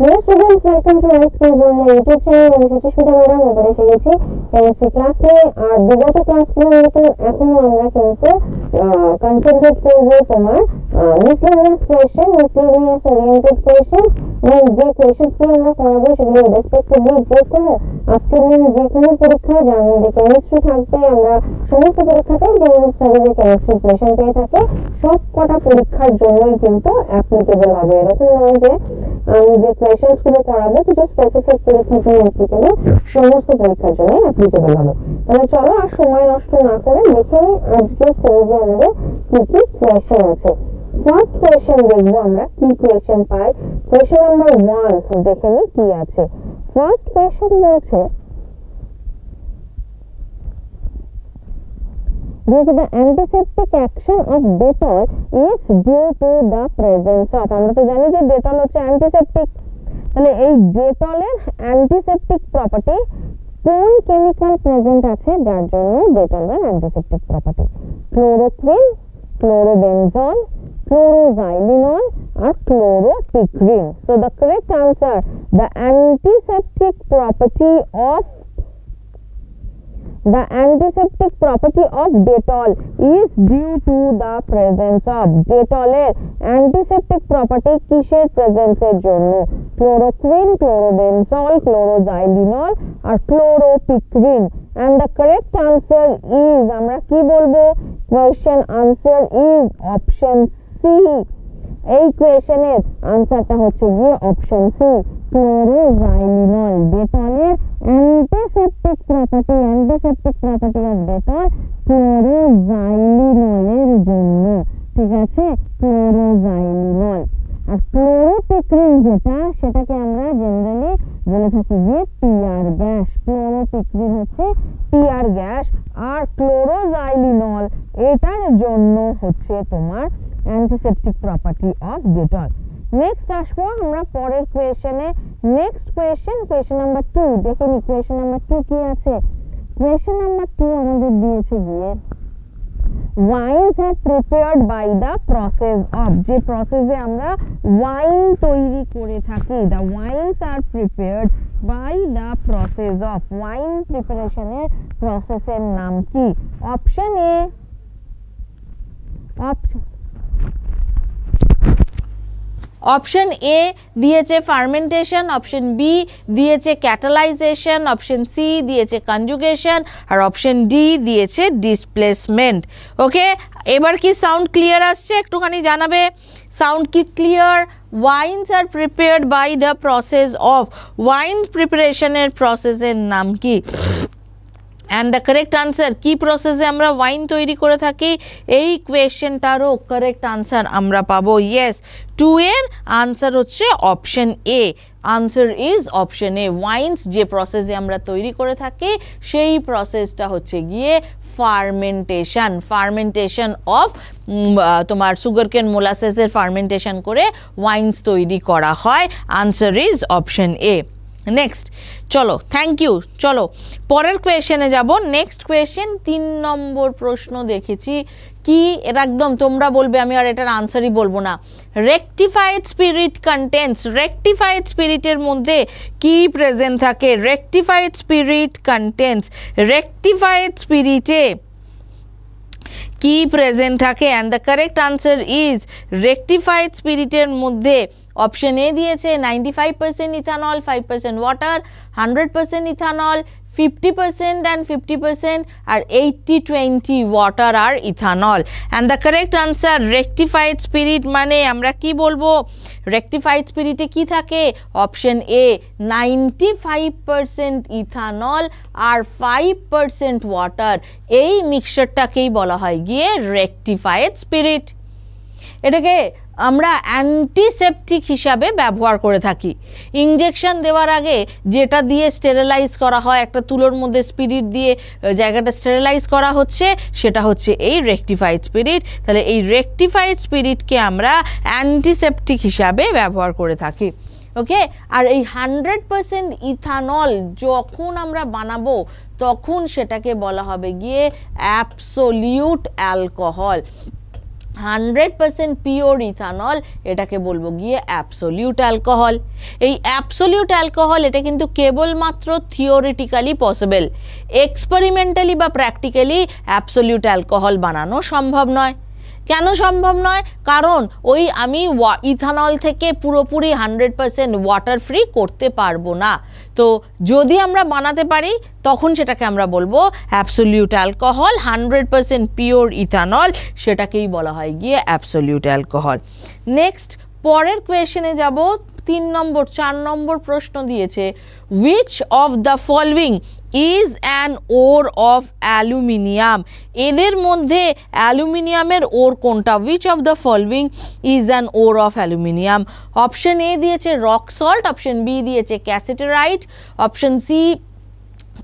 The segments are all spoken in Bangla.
Hello students welcome to my school YouTube channel আমি সুচিস্মিতা ম্যাডাম এবার এসে গেছি কেমিস্ট্রি ক্লাস আর বিগত ক্লাসগুলোর মতো এখনও আমরা কিন্তু কনসেন্ট্রেট করব তোমার miscellaneous question miscellaneous oriented question এবং যে কোয়েশ্চেনগুলো আমরা করাবো সেগুলো রেসপেক্টিভলি যে কোনো আফটারনুন যে কোনো পরীক্ষা যার মধ্যে কেমিস্ট্রি থাকবে, আমরা সমস্ত পরীক্ষাতেই জেনারেল স্টাডিজে কেমিস্ট্রি কোয়েশ্চেন পেয়ে থাকি। সব কটা পরীক্ষার জন্যই কিন্তু অ্যাপ্লিকেবল হবে। এরকম নয় যে আমি যে কোয়েশ্চেন্সগুলো করাবো কিছু স্পেসিফিক পরীক্ষার জন্য অ্যাপ্লিকেবল সমস্ত পরীক্ষার জন্য অ্যাপ্লিকেবল হবে। তাহলে চলো আর সময় নষ্ট না করে দেখে আজকে সিরিজে আমাদের কি কি কোয়েশ্চেন আছে। ফার্স্ট কোয়েশ্চেন দেখব আমরা কি কোয়েশ্চেন পাই? কোয়েশ্চেন নাম্বার ওয়ান দেখে নিই কি আছে। ফার্স্ট কোয়েশ্চেন বলছে that the antiseptic action of Dettol is due to the presence of আমরা তো জানি যে ডেটল হচ্ছে অ্যান্টিসেপটিক তাহলে এই ডেটলের অ্যান্টিসেপটিক প্রপার্টি কোন কেমিক্যাল প্রেজেন্ট আছে যার জন্য ডেটলের antiseptic property chloroquine chlorobenzol chloroxylenol আর chloropicrine so the correct answer the antiseptic property of The antiseptic property of Dettol is due to the presence of Dettol এর antiseptic property কিসের presence এর জন্য chloroquine, chlorobenzol, chloroxylenol আর chloropicrine and the correct answer is আমরা কি বলব question answer is option C এই কোয়েশনের আনসারটা হচ্ছে গিয়ে option C, chloroxylenol ডেটলের antiseptic property antiseptic property of Dettol ক্লোরোজাইলিনলের জন্য, ঠিক আছে? ক্লোরোজাইলিনল। আর ক্লোরোপিক্রিন যেটা, সেটাকে আমরা জেনারেলি বলে থাকি যে পিআর গ্যাস ক্লোরোপিক্রিন হচ্ছে পিআর গ্যাস আর ক্লোরোজাইলিনল এটার জন্য হচ্ছে তোমার antiseptic property of Dettol next আসব আমরা পরের কোয়েশনে next question question number two দেখে নি কোয়েশন নাম্বার টু কি আছে? কোয়েশন নাম্বার টু আমাদের দিয়েছে গিয়ে। Wines are prepared by the process of যে প্রসেসে আমরা ওয়াইন তৈরি করে থাকি the wines are prepared by the process of wine প্রিপারেশনের প্রসেসের নাম কি? Option A option option A দিয়েছে ফার্মেন্টেশন, অপশন বি দিয়েছে ক্যাটালাইজেশন, অপশন সি দিয়েছে কনজুগেশন, আর অপশন ডি দিয়েছে ডিসপ্লেসমেন্ট। ওকে? এবার কি সাউন্ড ক্লিয়ার আসছে? একটুখানি জানাবে। সাউন্ড কি clear? Wines are prepared by the process of. Wine প্রিপারেশনের প্রসেসের নাম কি? অ্যান্ড দ্য কারেক্ট আনসার কি প্রসেসে আমরা ওয়াইন তৈরি করে থাকি, এই কোয়েশ্চেনটারও কারেক্ট আনসার আমরা পাবো ইয়েস টু এর আনসার হচ্ছে option A answer is option A wines যে প্রসেসে আমরা তৈরি করে থাকি, সেই প্রসেসটা হচ্ছে গিয়ে ফার্মেন্টেশন ফার্মেন্টেশন অফ তোমার সুগার কেন মোলাসেসের ফার্মেন্টেশন করে ওয়াইনস তৈরি করা হয়। Answer is option A next চলো থ্যাংক ইউ চলো, পরের কোয়েশনে যাব। নেক্সট কোয়েশ্চেন তিন নম্বর প্রশ্ন দেখেছি। কি, এটা একদম তোমরা বলবে, আমি আর এটার আনসারই বলব না। রেকটিফাইড স্পিরিট কন্টেন্টস রেকটিফাইড স্পিরিটের মধ্যে কি প্রেজেন্ট থাকে? রেকটিফাইড স্পিরিট কন্টেন্টস রেকটিফাইড স্পিরিটে কি প্রেজেন্ট থাকে? And the correct answer is rectified স্পিরিটের মধ্যে অপশন এ দিয়েছে ninety five percent ethanol five percent water hundred percent ethanol fifty percent and fifty percent R eighty twenty water R ethanol and the correct answer rectified spirit মানে আমরা কি বলব? রেকটিফাইড স্পিরিটে কি থাকে? Option A ninety five percent ethanol R five percent water এই মিক্সচারটাকেই বলা হয় গিয়ে রেকটিফাইড স্পিরিট এটাকে আমরা অ্যান্টিসেপটিক হিসাবে ব্যবহার করে থাকি। ইঞ্জেকশন দেওয়ার আগে যেটা দিয়ে স্টেরিলাইজ করা হয়, একটা তুলোর মধ্যে স্পিরিট দিয়ে জায়গাটা স্টেরিলাইজ করা হচ্ছে, সেটা হচ্ছে এই রেকটিফাইড স্পিরিট তাহলে এই রেকটিফাইড স্পিরিটকে আমরা অ্যান্টিসেপটিক হিসাবে ব্যবহার করে থাকি। ওকে আর এই হান্ড্রেড পার্সেন্ট ইথানল যখন আমরা বানাবো, তখন সেটাকে বলা হবে গিয়ে absolute alcohol hundred percent pure ethanol, এটাকে বলব গিয়ে অ্যাপসোলিউট অ্যালকোহল। এই অ্যাপসোলিউট অ্যালকোহল, এটা কিন্তু কেবলমাত্র থিওরিটিক্যালি পসিবল। এক্সপেরিমেন্টালি বা প্র্যাকটিক্যালি অ্যাপসোলিউট অ্যালকোহল বানানো সম্ভব নয়। কেন সম্ভব নয়? কারণ ওই আমি ইথানল থেকে পুরোপুরি হান্ড্রেড পার্সেন্ট ওয়াটার ফ্রি করতে পারব না। তো যদি আমরা বানাতে পারি, তখন সেটাকে আমরা বলব absolute alcohol, hundred percent pure ethanol, সেটাকেই বলা হয় গিয়ে অ্যাবসোলিউট অ্যালকোহল। নেক্সট, পরের কোয়েশনে যাব, তিন নম্বর, চার নম্বর প্রশ্ন দিয়েছে which of the following is an ore of aluminium এদের মধ্যে অ্যালুমিনিয়ামের ওর কোনটা? Which of the following is an ore of aluminium option A দিয়েছে রক সল্ট অপশন বি দিয়েছে ক্যাসেটেরাইট অপশন সি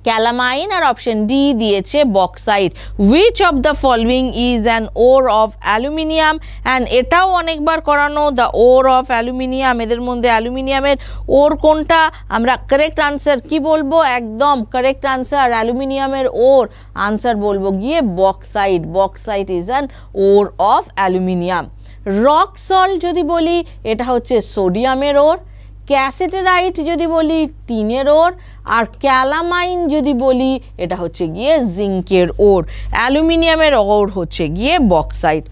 ক্যালামাইন আর অপশন ডি দিয়েছে bauxite. Which of the following is an ore of aluminium and এটাও অনেকবার করানো দ্য ওর অফ অ্যালুমিনিয়াম এদের মধ্যে অ্যালুমিনিয়ামের ওর কোনটা? আমরা কারেক্ট আনসার কি বলব? একদম কারেক্ট আনসার অ্যালুমিনিয়ামের ওর আনসার বলব গিয়ে bauxite. Bauxite is an ore of aluminium rock salt যদি বলি, এটা হচ্ছে সোডিয়ামের ওর ক্যাসেটেরাইট যদি বলি, টিনের ওর, আর ক্যালামাইন যদি বলি, এটা হচ্ছে গিয়ে জিঙ্কের ওর। অ্যালুমিনিয়ামের ওর হচ্ছে গিয়ে বক্সাইট।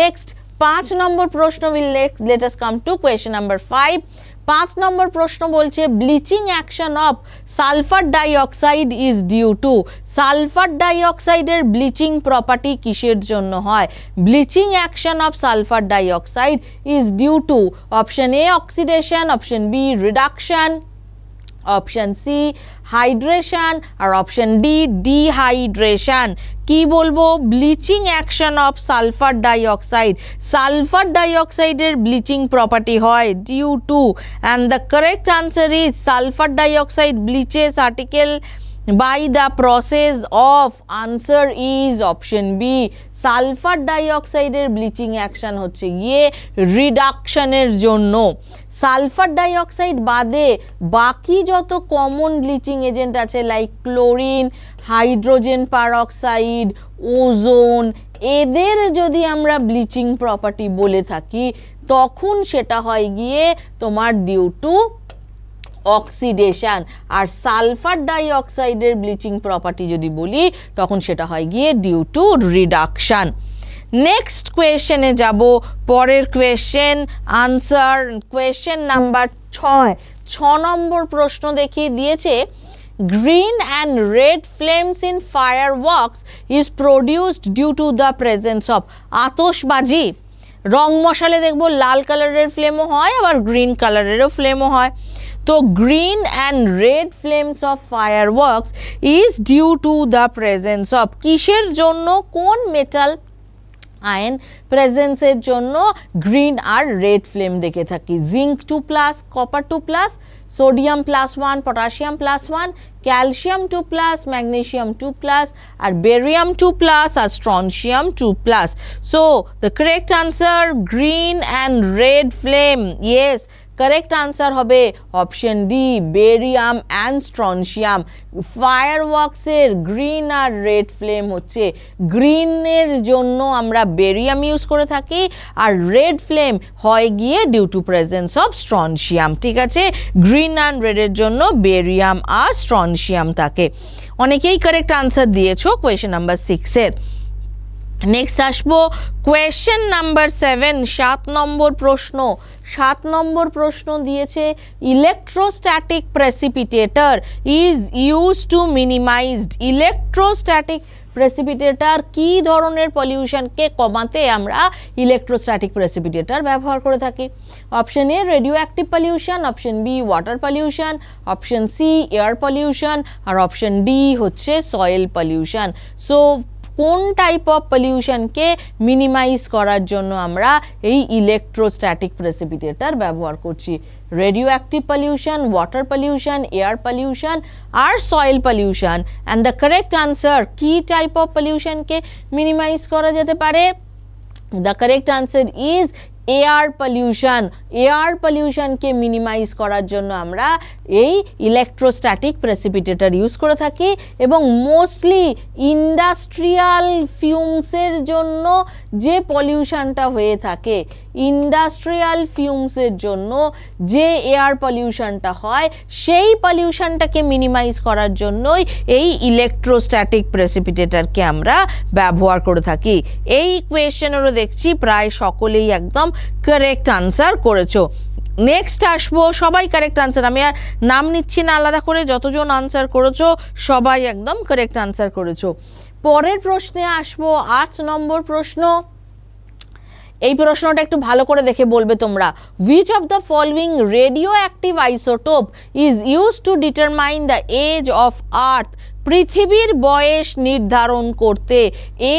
নেক্সট পাঁচ নম্বর প্রশ্ন will let let us come to question number five পাঁচ নম্বর প্রশ্ন বলছে bleaching action of sulphur dioxide is due to sulphur ডাইঅক্সাইডের bleaching property কিসের জন্য হয়? Bleaching action of sulphur dioxide is due to option A oxidation option B reduction option C hydration R option D dehydration কি বলব? Bleaching action of sulphur dioxide sulphur ডাইঅক্সাইডের bleaching property হয় due to and the correct answer is sulphur dioxide bleaches article by the process of answer is option B sulphur ডাইঅক্সাইডের bleaching action হচ্ছে গিয়ে রিডাকশনের জন্য। সালফার ডাইঅক্সাইড বাদে বাকি যত কমন ব্লিচিং এজেন্ট আছে like chlorine hydrogen peroxide, ozone, এদের যদি আমরা ব্লিচিং প্রপার্টি বলে থাকি, তখন সেটা হয় গিয়ে তোমার ডিউ টু অক্সিডেশন আর সালফার ডাইঅক্সাইডের ব্লিচিং প্রপার্টি যদি বলি, তখন সেটা হয় গিয়ে ডিউ টু রিডাকশন নেক্সট কোয়েশ্চেনে যাব, পরের কোয়েশ্চেন আনসার কোয়েশ্চেন নাম্বার ছয়। ছ নম্বর প্রশ্ন দেখিয়ে দিয়েছে and red flames in fire works is produced due to the presence of আতসবাজি রং মশালে দেখব লাল কালারের ফ্লেমও হয়, আবার গ্রিন কালারেরও ফ্লেমও হয়। তো green and red flames of fireworks is due to the presence of কিসের জন্য, কোন মেটাল আয়ন প্রেজেন্সের জন্য গ্রিন আর রেড ফ্লেম দেখে থাকি। Zinc two plus copper two plus sodium plus one potassium plus one calcium two plus magnesium two plus R barium two plus R strontium two plus so the correct answer green and red flame yes correct answer হবে option D barium and strontium fire ওয়ার্কসের গ্রিন আর রেড ফ্লেম হচ্ছে। গ্রিনের জন্য আমরা বেরিয়াম ইউজ করে থাকি আর রেড ফ্লেম হয় গিয়ে due to presence of strontium ঠিক আছে? গ্রিন অ্যান্ড রেডের জন্য বেরিয়াম আর স্ট্রনশিয়াম থাকে। অনেকেই কারেক্ট আনসার দিয়েছ কোয়েশ্চেন নাম্বার সিক্সের নেক্সট আসব কোয়েশ্চেন নাম্বার সেভেন সাত নম্বর প্রশ্ন। সাত নম্বর প্রশ্ন দিয়েছে electrostatic precipitator is use to minimised electrostatic precipitator কি ধরনের পলিউশনকে কমাতে আমরা ইলেকট্রোস্ট্যাটিক প্রেসিপিটেটর ব্যবহার করে থাকি? Option A radioactive pollution option B water pollution option C air pollution R option D হচ্ছে সয়েল পলিউশন সো কোন টাইপ অফ পলিউশনকে মিনিমাইজ করার জন্য আমরা এই ইলেকট্রোস্ট্যাটিক প্রেসিপিটেটার ব্যবহার করছি। Radioactive pollution water pollution air pollution R soil pollution and the correct answer key type of পলিউশনকে মিনিমাইজ করা যেতে পারে? The correct answer is air pollution air পলিউশনকে minimise করার জন্য আমরা এই ইলেকট্রোস্ট্যাটিক প্রেসিপিটেটর ইউজ করে থাকি এবং মোস্টলি ইন্ডাস্ট্রিয়াল ফিউমসের জন্য যে পলিউশনটা হয়ে থাকে ইন্ডাস্ট্রিয়াল ফিউমসের জন্য যে এয়ার পলিউশনটা হয়, সেই পলিউশনটাকে মিনিমাইজ করার জন্যই এই ইলেকট্রোস্ট্যাটিক প্রেসিপিটেটরকে আমরা ব্যবহার করে থাকি। এই কোয়েশ্চেনেরও দেখছি, প্রায় সকলেই একদম কারেক্ট আনসার করেছ। নেক্সট আসব, সবাই কারেক্ট আনসার আমি আর নাম নিচ্ছি না আলাদা করে, যতজন আনসার করেছ, সবাই একদম কারেক্ট আনসার করেছ। পরের প্রশ্নে আসব, আট নম্বর প্রশ্ন। এই প্রশ্নটা একটু ভালো করে দেখে বলবে তোমরা। Which of the following radioactive isotope is use to determine the age of earth পৃথিবীর বয়স নির্ধারণ করতে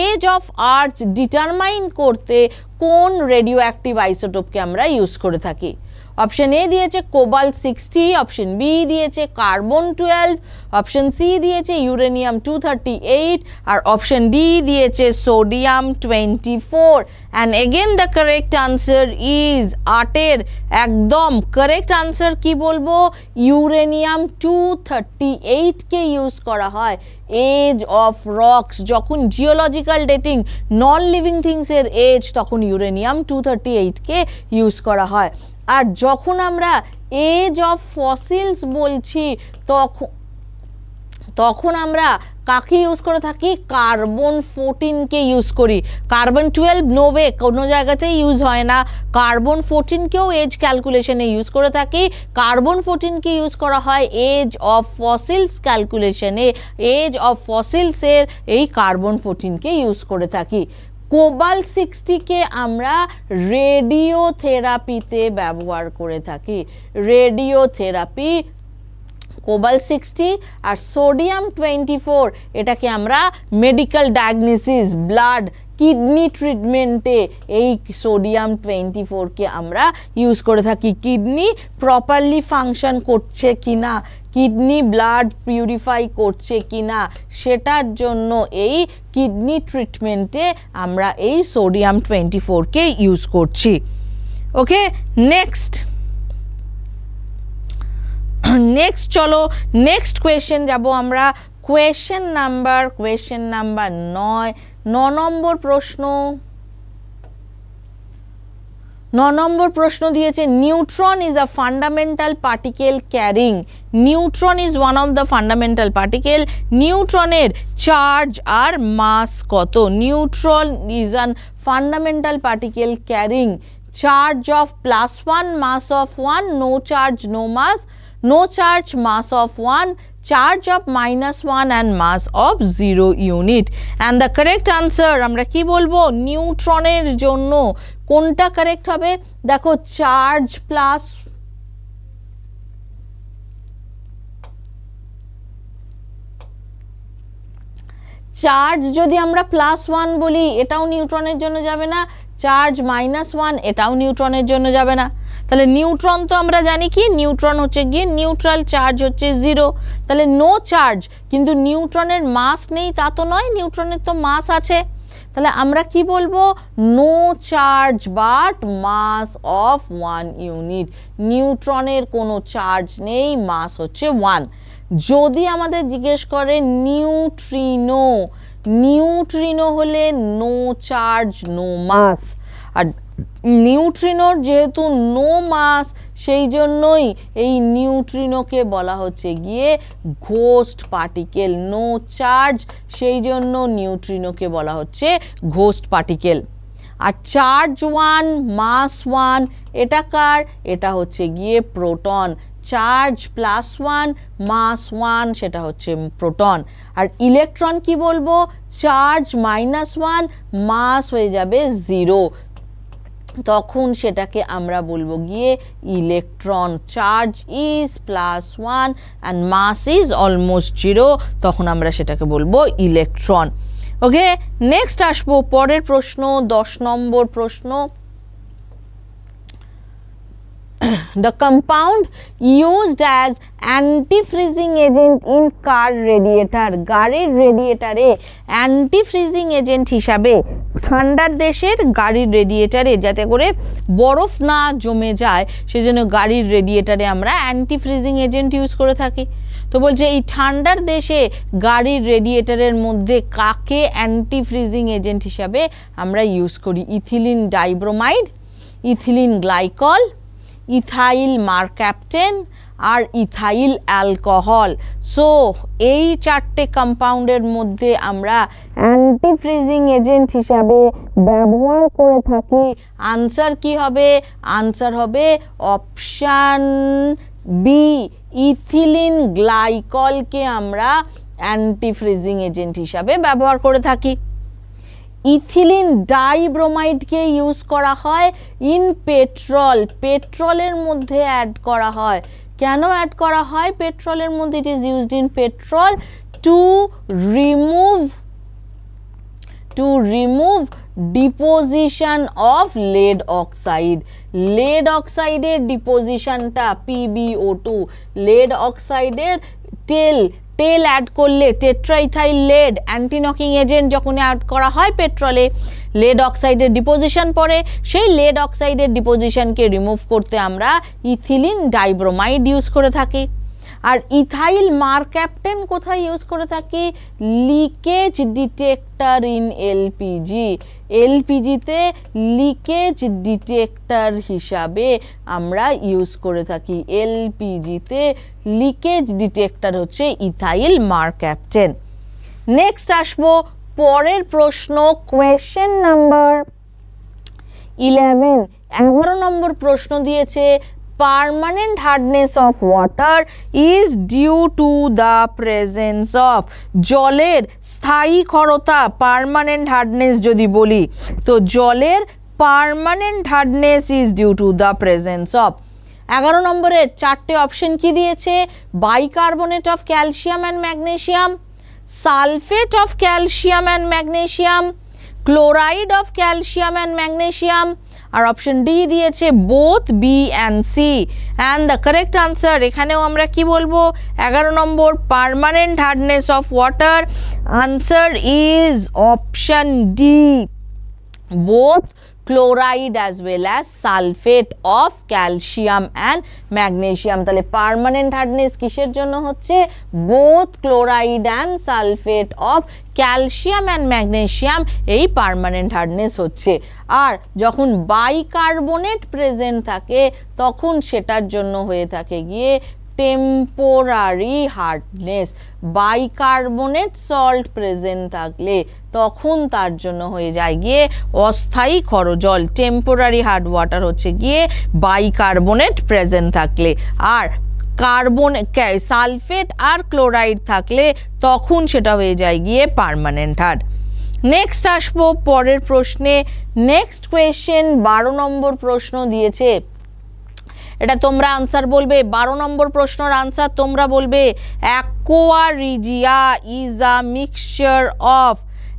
এজ অফ আর্থ ডিটারমাইন করতে কোন রেডিও অ্যাক্টিভ আইসোটোপকে আমরা ইউজ করে থাকি? অপশন এ দিয়েছে কোবাল সিক্সটি অপশন বি দিয়েছে কার্বন টুয়েলভ অপশন সি দিয়েছে ইউরেনিয়াম টু থার্টি এইট আর অপশন ডি দিয়েছে sodium twenty four and again the correct answer is আটের। একদম কারেক্ট আনসার কি বলব? ইউরেনিয়াম টু থার্টি এইটকে ইউজ করা হয়। এজ অফ রক্স যখন জিওলজিক্যাল ডেটিং নন লিভিং থিংসের এজ তখন ইউরেনিয়াম টু থার্টি এইটকে ইউজ করা হয়। আর যখন আমরা এজ অফ ফসিলস বলছি তখন তখন আমরা কাকে ইউজ করে থাকি? কার্বন ফোরটিনকে ইউজ করি। কার্বন টুয়েলভ নোভে কোনো জায়গাতেই ইউজ হয় না। কার্বন ফোরটিনকেও এজ ক্যালকুলেশনে ইউজ করে থাকি। কার্বন ফোরটিনকে ইউজ করা হয় এজ অফ ফসিলস ক্যালকুলেশনে এজ অফ ফসিলসের এই কার্বন ফোরটিনকে ইউজ করে থাকি। কোবাল সিক্সটিকে আমরা রেডিওথেরাপিতে ব্যবহার করে থাকি। রেডিওথেরাপি কোবাল সিক্সটি আর সোডিয়াম টোয়েন্টি ফোর এটাকে আমরা মেডিকেল ডায়াগনোসিস ব্লাড কিডনি ট্রিটমেন্টে এই সোডিয়াম টোয়েন্টি ফোরকে আমরা ইউজ করে থাকি। কিডনি প্রপারলি ফাংশন করছে কি না কিডনি ব্লাড পিউরিফাই করছে কি না সেটার জন্য এই কিডনি ট্রিটমেন্টে আমরা এই সোডিয়াম টোয়েন্টি ফোরকে ইউজ করছি। Okay, next. নেক্সট চলো, নেক্সট কোয়েশ্চেন যাব আমরা। কোয়েশ্চেন নাম্বার কোয়েশ্চেন নাম্বার নয়, ন নম্বর প্রশ্ন। ন নম্বর প্রশ্ন দিয়েছে neutron is a fundamental particle carrying neutron is one of the fundamental particle নিউট্রনের charge আর মাস কত? Neutron is an fundamental particle carrying charge of plus one mass of one no charge no mass no charge mass of one charge of minus one and mass of zero unit and the correct answer আমরা কি বলব? নিউট্রনের জন্য কোনটা কারেক্ট হবে? দেখো চার্জ প্লাস চার্জ যদি আমরা প্লাস ওয়ান বলি, এটাও নিউট্রনের জন্য যাবে না। চার্জ মাইনাস ওয়ান, এটাও নিউট্রনের জন্য যাবে না। তাহলে নিউট্রন তো আমরা জানি কি? নিউট্রন হচ্ছে গিয়ে নিউট্রাল চার্জ হচ্ছে জিরো। তাহলে নো চার্জ, কিন্তু নিউট্রনের মাস নেই, তা তো নয়, নিউট্রনের তো মাস আছে। তাহলে আমরা কি বলব? No charge, but mass of one unit. নিউট্রনের কোনো চার্জ নেই, মাস হচ্ছে ওয়ান। যদি আমাদের জিজ্ঞেস করে নিউট্রিনো নিউট্রিনো হলে নো চার্জ নো মাস আর নিউট্রিনোর যেহেতু নো মাস সেই জন্যই এই নিউট্রিনোকে বলা হচ্ছে গিয়ে ঘোস্ট পার্টিকেল নো চার্জ সেই জন্য নিউট্রিনোকে বলা হচ্ছে ঘোস্ট পার্টিকেল আর চার্জ ওয়ান মাস ওয়ান এটা কার? এটা হচ্ছে গিয়ে proton charge plus one, mass one, সেটা হচ্ছে প্রোটন। আর ইলেকট্রন কি বলব? চার্জ মাইনাস ওয়ান, মাস হয়ে যাবে জিরো। তখন সেটাকে আমরা বলব গিয়ে electron. Charge is plus one and mass is almost zero, তখন আমরা সেটাকে বলব ইলেকট্রন। ওকে, নেক্সট আসব পরের প্রশ্ন, দশ নম্বর প্রশ্ন। The compound used as anti-freezing agent in car radiator. গাড়ির রেডিয়েটারে অ্যান্টি ফ্রিজিং এজেন্ট হিসাবে ঠান্ডার দেশের গাড়ির রেডিয়েটারে যাতে করে বরফ না জমে যায়, সেজন্য গাড়ির রেডিয়েটারে আমরা অ্যান্টি ফ্রিজিং এজেন্ট ইউজ করে থাকি। তো বলছে, এই ঠান্ডার দেশে গাড়ির রেডিয়েটারের মধ্যে কাকে অ্যান্টি ফ্রিজিং এজেন্ট হিসাবে আমরা ইউজ করি? Ethylene dibromide, ethylene glycol ethyl mercaptan আর ইথাইল অ্যালকোহল। সো এই চারটে কম্পাউন্ডের মধ্যে আমরা অ্যান্টি ফ্রিজিং এজেন্ট হিসাবে ব্যবহার করে থাকি। আনসার কি হবে? আনসার হবে অপশান বি ইথিলিন গ্লাইকলকে আমরা অ্যান্টি ফ্রিজিং এজেন্ট হিসাবে ব্যবহার করে থাকি। ইথিলিন ডাইব্রোমাইডকে ইউজ করা হয় ইন পেট্রোল। পেট্রোলের মধ্যে অ্যাড করা হয়। কেন অ্যাড করা হয়? পেট্রোলের মধ্যে it is used in petrol to remove to remove deposition of lead oxide lead অক্সাইডের ডিপোজিশনটা পিবিও টু লেড অক্সাইডের টেল তেল অ্যাড করলে tetraethyl lead anti knocking agent যখন অ্যাড করা হয় পেট্রোলে লেড অক্সাইডের ডিপোজিশন পড়ে। সেই লেড অক্সাইডের ডিপোজিশনকে রিমুভ করতে আমরা ইথিলিন ডাইব্রোমাইড ইউজ করে থাকি। আর ইথাইল মার ক্যাপ্টেন কোথায় ইউজ করে থাকি? Leakage detector in LPG. এলপিজিতে leakage detector হিসাবে আমরা ইউজ করে থাকি। এলপিজিতে লিকেজ ডিটেক্টর হচ্ছে ইথাইল মার ক্যাপ্টেন নেক্সট আসব পরের প্রশ্ন, কোয়েশ্চেন নাম্বার ইলেভেন। এগারো নম্বর প্রশ্ন দিয়েছে permanent hardness of water is due to the presence of জলের স্থায়ী ক্ষরতা পার্মানেন্ট হার্ডনেস যদি বলি, তো জলের permanent hardness is due to the presence of এগারো নম্বরের চারটে অপশন কি দিয়েছে? Bicarbonate of calcium and magnesium sulphate of calcium and magnesium chloride of calcium and magnesium R option D দিয়েছে both B and C and the correct answer এখানেও আমরা কি বলব? এগারো নম্বর permanent hardness of water answer is option D both chloride as well as sulphate of calcium and magnesium. তাহলে পারমানেন্ট হার্ডনেস কিসের জন্য হচ্ছে? Both chloride and sulphate of calcium and magnesium এই পারমানেন্ট হার্ডনেস হচ্ছে। আর যখন বাইকার্বনেট প্রেজেন্ট থাকে, তখন সেটার জন্য হয়ে থাকে গিয়ে temporary hardness bicarbonate salt present থাকলে তখন তার জন্য হয়ে যায় গিয়ে অস্থায়ী ক্ষরজল টেম্পোরারি হার্ড ওয়াটার হচ্ছে গিয়ে বাইকার্বনেট প্রেজেন্ট থাকলে। আর কার্বন সালফেট আর ক্লোরাইড থাকলে তখন সেটা হয়ে যায় গিয়ে পার্মানেন্ট হার্ড নেক্সট আসব পরের প্রশ্নে। নেক্সট কোয়েশ্চেন বারো নম্বর প্রশ্ন দিয়েছে এটা তোমরা আনসার বলবে। বারো নম্বর প্রশ্নের আনসার তোমরা বলবে aqua regia is a mixture of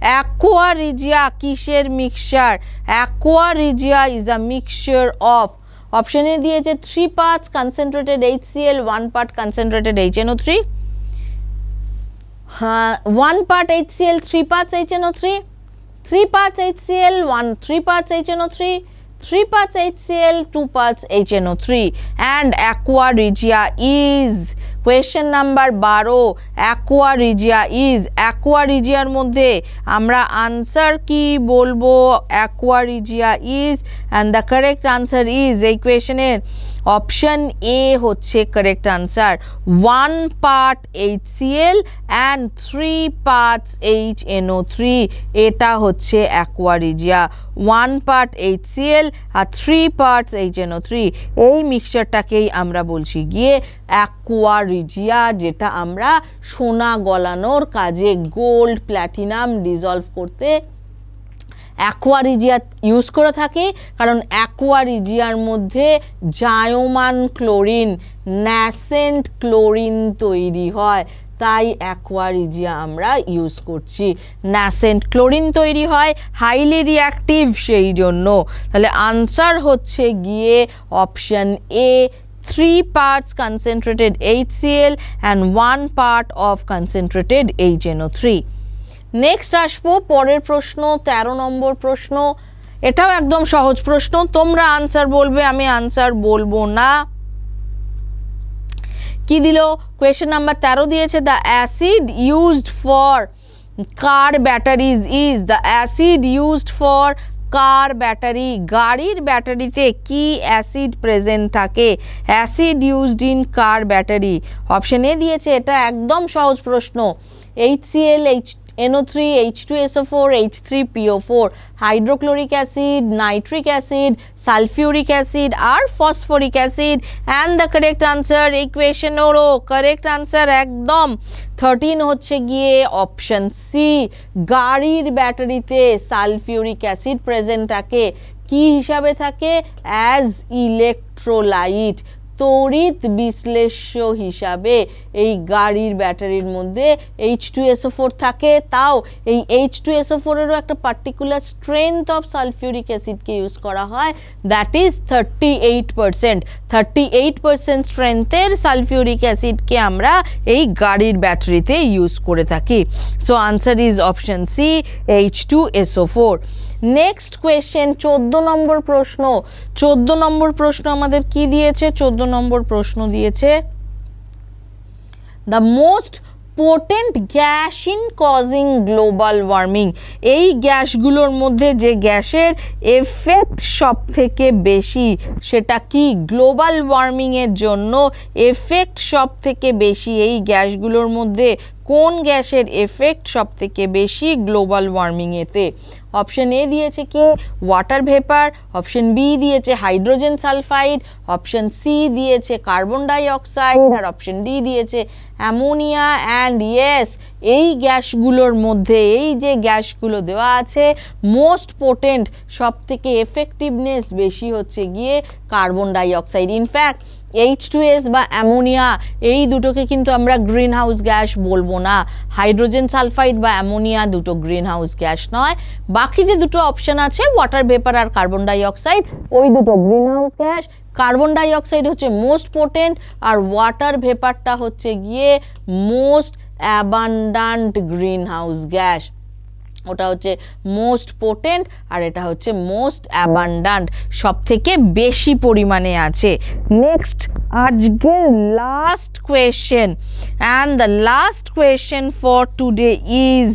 aqua regia কিসের mixture aqua regia is a mixture of অপশনে দিয়েছে three parts concentrated H C L one part concentrated H NO three হ্যাঁ one part H C L three parts H NO three three parts H C L one three parts H NO three 3 parts HCl, 2 parts HNO3 and aqua regia is 12 aqua regia is, aqua regiaর মধ্যে আমরা আনসার কি বলব? Regia is and the correct answer is এই কোয়েশনের অপশন এ হচ্ছে correct answer one part H CL and three parts H NO three এটা হচ্ছে aqua regia one part H CL আর three parts H NO three এই মিক্সচারটাকেই আমরা বলছি। গিয়ে অ্যাকোয়ারিজিয়া, যেটা আমরা সোনা গলানোর কাজে গোল্ড প্ল্যাটিনাম ডিজলভ করতে অ্যাকোয়ারিজিয়া ইউজ করে থাকি। কারণ অ্যাকোয়ারিজিয়ার মধ্যে জায়োমান ক্লোরিন ন্যাসেন্ট ক্লোরিন তৈরি হয়। তাই অ্যাকোয়ারিজিয়া আমরা ইউজ করছি। ন্যাসেন্ট ক্লোরিন তৈরি হয় হাইলি রিঅ্যাক্টিভ সেই জন্য। তাহলে আনসার হচ্ছে গিয়ে option A three parts concentrated HCl and one part of concentrated HNO3 next আসব, পরের প্রশ্ন ১৩ নম্বর প্রশ্ন। এটাও একদম সহজ প্রশ্ন, তোমরা আনসার বলবে, আমি আনসার বলব না। কি দিল? কোয়েশ্চেন নাম্বার তেরো দিয়েছে the acid used for car batteries is the acid used for car battery, গাড়ির ব্যাটারিতে কি অ্যাসিড প্রেজেন্ট থাকে? Acid used in car battery? Option A দিয়েছে এটা একদম সহজ প্রশ্ন। H C L H NO3, H2SO4, H3PO4, hydrochloric acid, nitric acid, sulfuric acid আর phosphoric acid and the correct answer equation ওরও correct answer একদম থার্টিন হচ্ছে গিয়ে অপশন সি গাড়ির ব্যাটারিতে সালফিউরিক অ্যাসিড প্রেজেন্ট থাকে কি হিসাবে থাকে অ্যাজ ইলেকট্রোলাইট তড়িৎ বিশ্লেষ্য হিসাবে এই গাড়ির ব্যাটারির মধ্যে এইচ টু এসও ফোর থাকে। তাও এই এইচ টু এসও ফোরেরও একটা পার্টিকুলার স্ট্রেংথ অফ সালফিউরিক অ্যাসিডকে ইউজ করা হয়। That is thirty eight percent thirty eight percent স্ট্রেংথের sulphuric অ্যাসিডকে আমরা এই গাড়ির ব্যাটারিতে ইউজ করে থাকি। So answer is option C H two SO four next question চোদ্দ নম্বর প্রশ্ন। চোদ্দ নম্বর প্রশ্ন আমাদের কি দিয়েছে? চোদ্দ নম্বর প্রশ্ন দিয়েছে the most potent gas in causing global warming এই গ্যাসগুলোর মধ্যে যে গ্যাসের এফেক্ট সব থেকে বেশি, সেটা কি? গ্লোবাল ওয়ার্মিংয়ের জন্য এফেক্ট সব থেকে বেশি এই গ্যাসগুলোর মধ্যে কোন গ্যাসের এফেক্ট সব থেকে বেশি গ্লোবাল ওয়ার্মিংয়েতে অপশন এ দিয়েছে কি? ওয়াটার ভেপার অপশন বি দিয়েছে হাইড্রোজেন সালফাইড অপশন সি দিয়েছে কার্বন ডাই অক্সাইড আর অপশন ডি দিয়েছে অ্যামোনিয়া অ্যান্ড ইয়েস এই গ্যাসগুলোর মধ্যে, এই যে গ্যাসগুলো দেওয়া আছে মোস্ট পোটেন্ট সব থেকে এফেক্টিভনেস বেশি হচ্ছে গিয়ে carbon dioxide in fact H বা অ্যামোনিয়া, এই দুটোকে কিন্তু আমরা গ্রিন হাউস গ্যাস বলব না। হাইড্রোজেন সালফাইড বা অ্যামোনিয়া দুটো গ্রিন হাউস গ্যাস নয়। বাকি যে দুটো অপশন আছে ওয়াটার ভেপার আর কার্বন ডাই অক্সাইড ওই দুটো green house gas carbon dioxide হচ্ছে মোস্ট পোটেন্ট আর ওয়াটার ভেপারটা হচ্ছে গিয়ে most abundant green house gas ওটা হচ্ছে মোস্ট পোটেন্ট আর এটা হচ্ছে মোস্ট অ্যাবান্ডান্ট সব থেকে বেশি পরিমাণে আছে। নেক্সট আজকের last question and the last question for today is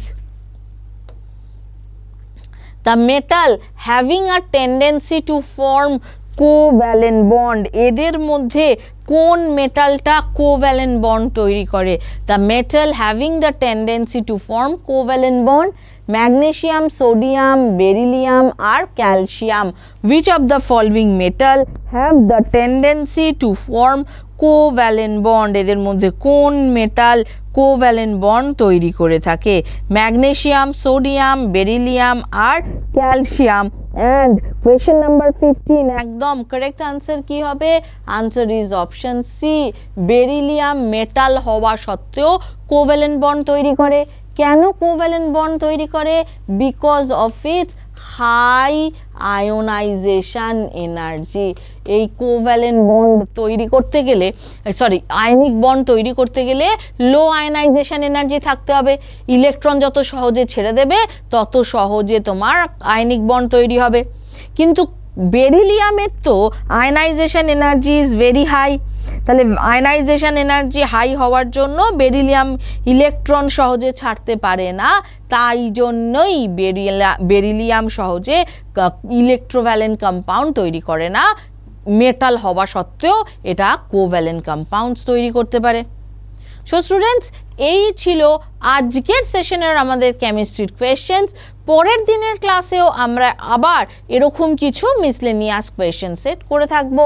the metal having a tendency to form covalent bond. এদের মধ্যে কোন মেটালটা কোভ্যালেন্ট বন্ড তৈরি করে? The metal having the tendency to form covalent bond magnesium sodium beryllium R calcium which of the following metal have the tendency to form covalent bond এদের মধ্যে কোন মেটাল কোভ্যালেন্ট বন্ড তৈরি করে থাকে? Magnesium, sodium, beryllium R calcium. And question number fifteen একদম কারেক্ট আনসার কি হবে? Answer is option C beryllium metal হওয়া সত্ত্বেও কোভ্যালেন্ট বন্ড তৈরি করে। কেন কোভ্যালেন্ট বন্ড তৈরি করে? Because of its high ionisation energy এই কোভ্যালেন্ট বন্ড তৈরি করতে গেলে সরি আয়নিক বন্ড তৈরি করতে গেলে লো আয়নাইজেশন এনার্জি থাকতে হবে। ইলেকট্রন যত সহজে ছেড়ে দেবে, তত সহজে তোমার আয়নিক বন্ড তৈরি হবে। কিন্তু বেরিলিয়ামের তো ionisation energy is very high তাহলে আয়নাইজেশন এনার্জি হাই হওয়ার জন্য বেরিলিয়াম ইলেকট্রন সহজে ছাড়তে পারে না। তাই জন্যই বেরিলা বেরিলিয়াম সহজে ইলেকট্রোভ্যালেন্ট কম্পাউন্ড তৈরি করে না। মেটাল হওয়া সত্ত্বেও এটা কোভ্যালেন্ট কম্পাউন্ডস তৈরি করতে পারে। সো স্টুডেন্টস এই ছিল আজকের সেশনের আমাদের কেমিস্ট্রির কোয়েশ্চেন্স পরের দিনের ক্লাসেও আমরা আবার এরকম কিছু মিসলেনিয়াস কোয়েশ্চেন সেট করে থাকব।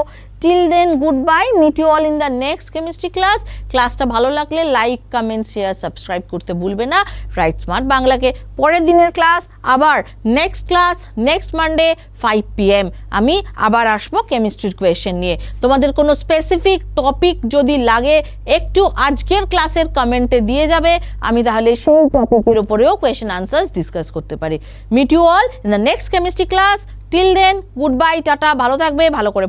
Till then goodbye meet you all in the next chemistry class ক্লাসটা ভালো লাগলে লাইক কমেন্ট শেয়ার সাবস্ক্রাইব করতে ভুলবে না। রাইট স্মার্ট বাংলাকে পরের দিনের ক্লাস আবার next class next Monday five PM আমি আবার আসব কেমিস্ট্রির কোয়েশ্চেন নিয়ে। তোমাদের কোনো স্পেসিফিক টপিক যদি লাগে, একটু আজকের ক্লাসের কমেন্টে দিয়ে যাবে। আমি তাহলে সেই টপিকের উপরেও কোয়েশ্চেন আনসার্স ডিসকাস করতে পারি। Meet you all in the next chemistry class till then goodbye tata, ভালো থাকবে, ভালো করে